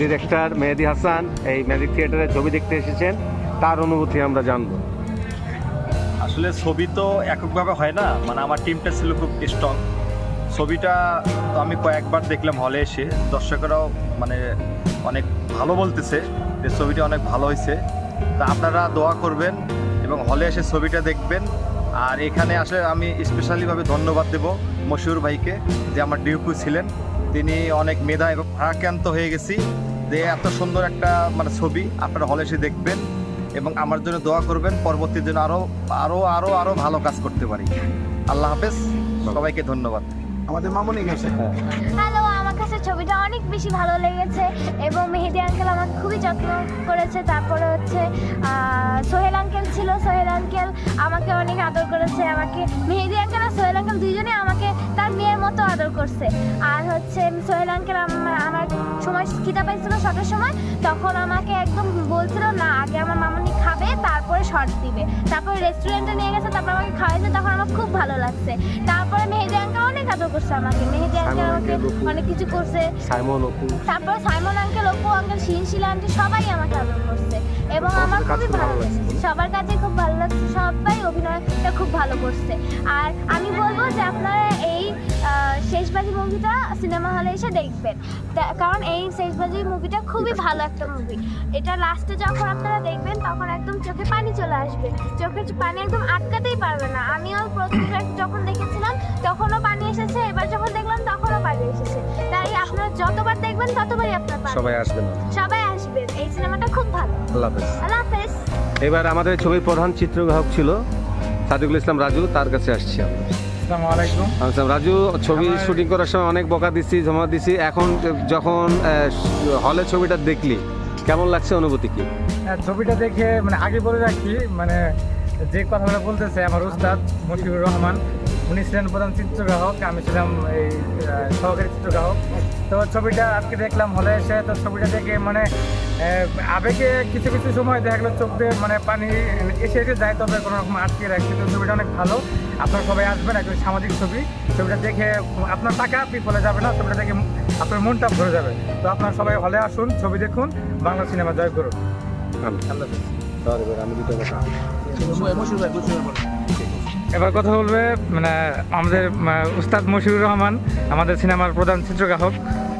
Director Mehedi Hasan এই magic থিয়েটারে ছবি দেখতে এসেছেন। তার অনুভূতি আমরা জানব। আসলে ছবি তো এককভাবে হয় না মানে আমার টিমটা ছিল খুব স্ট্রং ছবিটা তো আমি কয়েকবার দেখলাম হলে এসে। দর্শকেরাও মানে অনেক ভালো বলতেছে যে ছবিটা অনেক ভালো হয়েছে। তা আপনারা দোয়া করবেন এবং হলে এসে ছবিটা দেখবেন। আর এখানে আসলে আমি স্পেশালিভাবে ধন্যবাদ দেব মশিউর ভাইকে যে আমার ডিউকু ছিলেন। তিনি অনেক মেধা এবং ভারাক্রান্ত হয়ে গেছি। যে এত সুন্দর একটা মানে ছবি আপনারা হলে এসে দেখবেন এবং আমার জন্য দোয়া করবেন পরবর্তী জন্য আরও আরও আরও আরও ভালো কাজ করতে পারি। আল্লাহ হাফেজ। সবাইকে ধন্যবাদ। আমাদের মামনি গেছে। হ্যালো আমার কাছে ছবিটা অনেক বেশি ভালো লেগেছে এবং মেহেদি আঙ্কেল যত্ন করেছে, তারপরে হচ্ছে সোহেল আঙ্কেল ছিল, সোহেল আঙ্কেল আমাকে অনেক আদর করেছে, আমাকে মেহেদি আঙ্কেল আর সোহেল আঙ্কেল দুইজনে আমাকে তার মেয়ের মতো আদর করছে। আর হচ্ছে, সোহেল আঙ্কেল আমার সময় খিদা পাইছিল সবের সময়, তখন আমাকে একদম বলছিল, না, আগে আমার তারপরে শর্ট দিবে। তারপরে রেস্টুরেন্টে নিয়ে গেছে তারপর আমাকে খাওয়াইছে তখন আমার খুব ভালো লাগছে। তারপরে মেহেদি আঙ্কেল অনেক আদর করছে আমাকে। মেহেদি আঙ্কেল আমাকে অনেক কিছু করছে। সাইমন অপু। তারপর Saimon uncle Apu uncle Shinshila aunty সবাই আমাকে আদর করছে। এবং আমার খুবই ভালো লাগছে, সবার কাছে খুব ভালো লাগছে সবাই অভিনয়টা খুব ভালো করছে। আর আমি বলব যে শেষবাজি মুভিটা সিনেমা হলে এসে দেখবেন। কারণ এই শেষবাজি মুভিটা খুবই ভালো একটা মুভি এটা লাস্টে যখন আপনারা দেখবেন তখন একদম চোখে পানি চলে আসবে। চোখে পানি একদম আটকাতেই পারবে না। আমিও প্রথমে যখন দেখেছিলাম তখনও পানি এসেছে। এবার যখন দেখলাম তখনও পানি এসেছে। তাই আপনারা যতবার দেখবেন ততবারই আপনার সবাই আসবেন সবাই আসবেন। এই সিনেমাটা খুব ভালো। আল্লাহ হাফেজ। আল্লাহ হাফেজ। এবার আমাদের ছবির প্রধান চিত্রগ্রাহক ছিল সাদিকুল ইসলাম রাজু। তার কাছে আসছি আমরা। আসসালামু রাজু ছবি শুটিং করার সময় অনেক বকা দিছি জমা দিছি এখন যখন হলে ছবিটা দেখলি কেমন লাগছে অনুভূতি কি? হ্যাঁ, ছবিটা দেখে মানে আগে বলে রাখি মানে যে কথাগুলো বলতেছে আমার উস্তাদ মশিউর রহমান উনি ছিলেন প্রধান চিত্রগ্রাহক আমি ছিলাম এই সহকারী চিত্রগ্রাহক। তো ছবিটা আজকে দেখলাম হলে এসে তো ছবিটা দেখে মানে আবেগে কিছু কিছু সময় দেখা গেলো চোখ দিয়ে মানে পানি এসে এসে যায় তবে কোনো রকম আটকে রাখছি তো ছবিটা অনেক ভালো। আপনারা সবাই আসবেন একজন সামাজিক ছবি। ছবিটা দেখে আপনার টাকা বিফলে যাবে না ছবিটা দেখে আপনার মনটা ভরে যাবে। তো আপনারা সবাই হলে আসুন ছবি দেখুন বাংলা সিনেমা জয় করুন। আল্লাহ আমি দুটো কথা। এবার কথা বলবে মানে আমাদের উস্তাদ মশিউর রহমান, আমাদের সিনেমার প্রধান চিত্রগ্রাহক।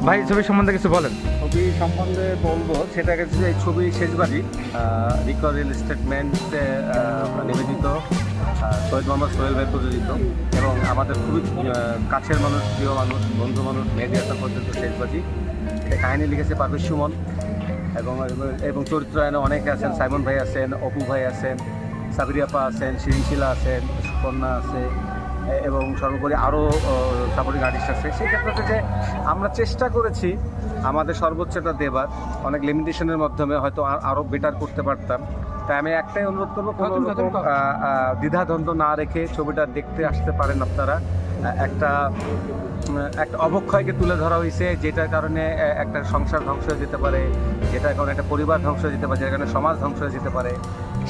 ভাই, ছবি সম্বন্ধে কিছু বলেন। ছবি সম্বন্ধে বলব, সেটা গেছে যে এই ছবি শেষবাজি রিকল রিয়েল স্টেটমেন্ট নিবেদিত সৈয়দ মোহাম্মদ সোহেল ভাই প্রযোজিত। এবং আমাদের খুবই কাছের মানুষ, প্রিয় মানুষ, বন্ধু মানুষ মেডিয়াটা পর্যন্ত শেষবাজি কাহিনী লিখেছে পারভেজ সুমন। এবং এবং চরিত্রায়নে অনেকে আছেন, সাইমন ভাই আছেন, অপু ভাই আছেন সাবরিয়াপা আছেন শিরিশিলা আছেন সুকন্যা আছে এবং সর্বোপরি আরও সাপোর্টিং আর্টিস্ট আছে। সেক্ষেত্রে যে আমরা চেষ্টা করেছি আমাদের সর্বোচ্চটা দেবার। অনেক লিমিটেশনের মাধ্যমে হয়তো আর- আরও বেটার করতে পারতাম। তাই আমি একটাই অনুরোধ করব কোনো রকম দ্বিধাদ্বন্দ্ব না রেখে ছবিটা দেখতে আসতে পারেন আপনারা। একটা একটা অবক্ষয়কে তুলে ধরা হয়েছে, যেটার কারণে একটা সংসার ধ্বংস হয়ে যেতে পারে, যেটার কারণে একটা পরিবার ধ্বংস হয়ে যেতে পারে, যেটার কারণে সমাজ ধ্বংস হয়ে যেতে পারে।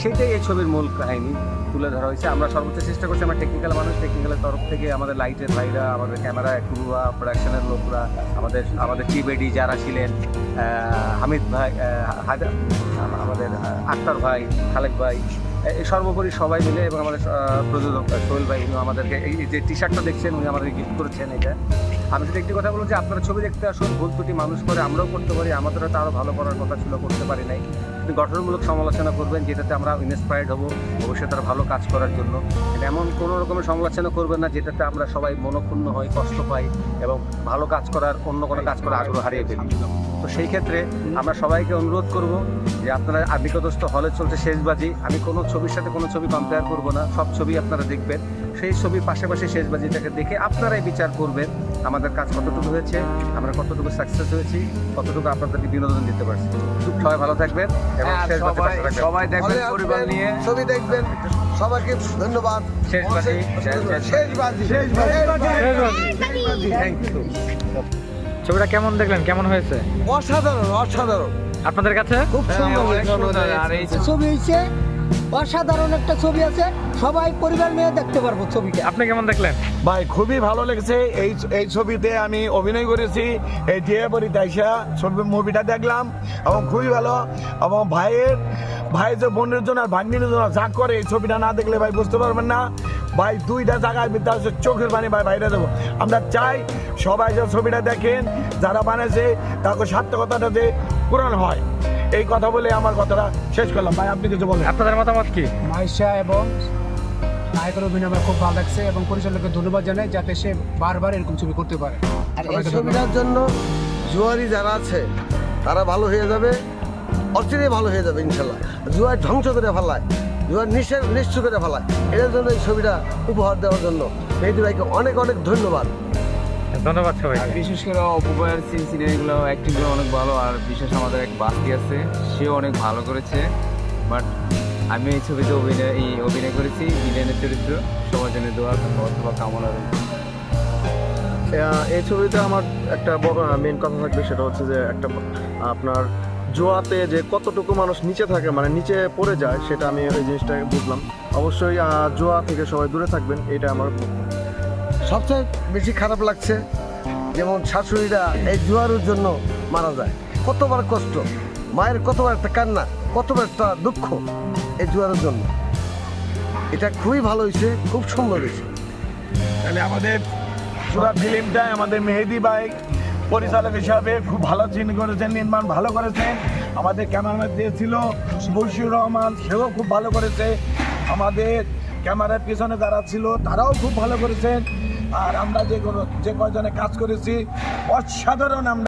সেটাই এই ছবির মূল কাহিনী, তুলে ধরা হয়েছে। আমরা সর্বোচ্চ চেষ্টা করছি, আমার টেকনিক্যাল মানুষ টেকনিক্যালের তরফ থেকে আমাদের লাইটের ভাইরা, আমাদের ক্যামেরা ক্রুরা প্রোডাকশনের লোকরা, আমাদের আমাদের টিবেডি যারা ছিলেন হামিদ ভাই আমাদের আক্তার ভাই, খালেক ভাই সর্বোপরি সবাই মিলে এবং আমাদের প্রযোজক সোহেল ভাই আমাদেরকে এই যে টি শার্টটা দেখছেন, উনি আমাদেরকে গিফট করেছেন এটা। আমি শুধু একটি কথা বলব যে আপনারা ছবি দেখতে আসুন, ভুল ত্রুটি মানুষ করে আমরাও করতে পারি, আমাদেরও তো আরও ভালো করার কথা ছিল, করতে পারি নাই। গঠনমূলক সমালোচনা করবেন, যেটাতে আমরা ইন্সপায়ার্ড হব, ভবিষ্যতে ভালো কাজ করার জন্য। এমন কোনো রকমের সমালোচনা করবেন না, যেটাতে আমরা সবাই মনক্ষুণ্ণ হই, কষ্ট পাই এবং ভালো কাজ করার, অন্য কোনো কাজ করার আগ্রহ হারিয়ে ফেলি। তো সেই ক্ষেত্রে আমরা সবাইকে অনুরোধ করব যে আপনারা আধিকদস্ত হলে চলছে শেষবাজি আমি কোনো ছবির সাথে কোনো ছবি কম্পেয়ার করব না, সব ছবি আপনারা দেখবেন। সেই ছবির পাশাপাশি শেষবাজিটাকে দেখে আপনারাই বিচার করবেন আমাদের কাজ কতটুকু হয়েছে আমরা কতটুকু সাকসেস হয়েছি কতটুকু আপনাদেরকে বিনোদন দিতে পারছি। সবাই ভালো থাকবেন এবং শেষবাজি পাশে সবাই দেখবেন পরিবার নিয়ে। ছবি দেখবেন। সবাইকে ধন্যবাদ। শেষবাজি শেষ বাজি শেষ বাজি থ্যাংক ইউ ছবিটা কেমন দেখলেন? কেমন হয়েছে? অসাধারণ অসাধারণ। আপনাদের কাছে? খুব সুন্দর আর এই ছবি হচ্ছে অসাধারণ একটা ছবি আছে। সবাই পরিবার নিয়ে দেখতে পারব ছবিটা। আপনি কেমন দেখলেন? ভাই খুবই ভালো লেগেছে। এই এই ছবিতে আমি অভিনয় করেছি। এই টিয়া বড়ি দাইসা ছবি মুভিটা দেখলাম এবং খুবই ভালো। এবং ভাইয়ের ভাই যে বোনের জন্য আর ভাগ্নির জন্য যা করে এই ছবিটা না দেখলে ভাই বুঝতে পারবেন না। ভাই দুইটা জায়গায় বিদ্যা হচ্ছে চোখের পানি ভাই বাইরে দেবো আমরা চাই সবাই যে ছবিটা দেখেন যারা বানিয়েছে তাকে সার্থকতাটা যে পূরণ হয়। এই কথা বলে আমার কথাটা শেষ করলাম। ভাই আপনি কিছু বলেন। আপনাদের মতামত কি? মাইশা এবং নায়কের অভিনয় আমার খুব ভালো লাগছে এবং পরিচালককে ধন্যবাদ জানাই যাতে সে বারবার এরকম ছবি করতে পারে। আর এই ছবিটার জন্য জুয়ারি যারা আছে তারা ভালো হয়ে যাবে অচিরে ভালো হয়ে যাবে ইনশাল্লাহ। জুয়ার ধ্বংস করে ফেলায় জুয়ার নিঃশ্বাস নিশ্চয় করে ফেলায় এটার জন্য এই ছবিটা উপহার দেওয়ার জন্য। মেহেদি ভাইকে অনেক অনেক ধন্যবাদ। ধন্যবাদ সবাই বিশেষ করে অপবায়ের সিন সিনারিগুলো অ্যাক্টিংগুলো অনেক ভালো আর বিশেষ আমাদের এক বাস্তি আছে সেও অনেক ভালো করেছে। বাট আমি এই ছবিতে অভিনয় এই অভিনয় করেছি ভিলেনের চরিত্র। সবার জন্য দোয়া অথবা কামনা এই ছবিতে আমার একটা মেন কথা থাকবে সেটা হচ্ছে যে একটা আপনার জোয়াতে যে কতটুকু মানুষ নিচে থাকে মানে নিচে পড়ে যায় সেটা আমি ওই জিনিসটা বুঝলাম। অবশ্যই আহ, জোয়া থেকে সবাই দূরে থাকবেন এটা আমার সবচেয়ে বেশি খারাপ লাগছে যেমন শাশুড়িরা এই জুয়ারের জন্য মারা যায়। কতবার কষ্ট, মায়ের কতবার একটা কান্না, কতবার একটা দুঃখ এই জুয়ারের জন্য। এটা খুবই ভালো হয়েছে, খুব সুন্দর হয়েছে। তাহলে আমাদের পুরো ফিল্মটাই আমাদের মেহেদি ভাই, পরিচালক হিসাবে খুব ভালো চিন করেছেন, নির্মাণ ভালো করেছেন। আমাদের ক্যামেরাম্যান যে ছিল বশির রহমান, সেও খুব ভালো করেছে। আমাদের ক্যামেরার পিছনে যারা ছিল, তারাও খুব ভালো করেছেন। আর আমরা যে যে কজনে কাজ করেছি অসাধারণ আমরা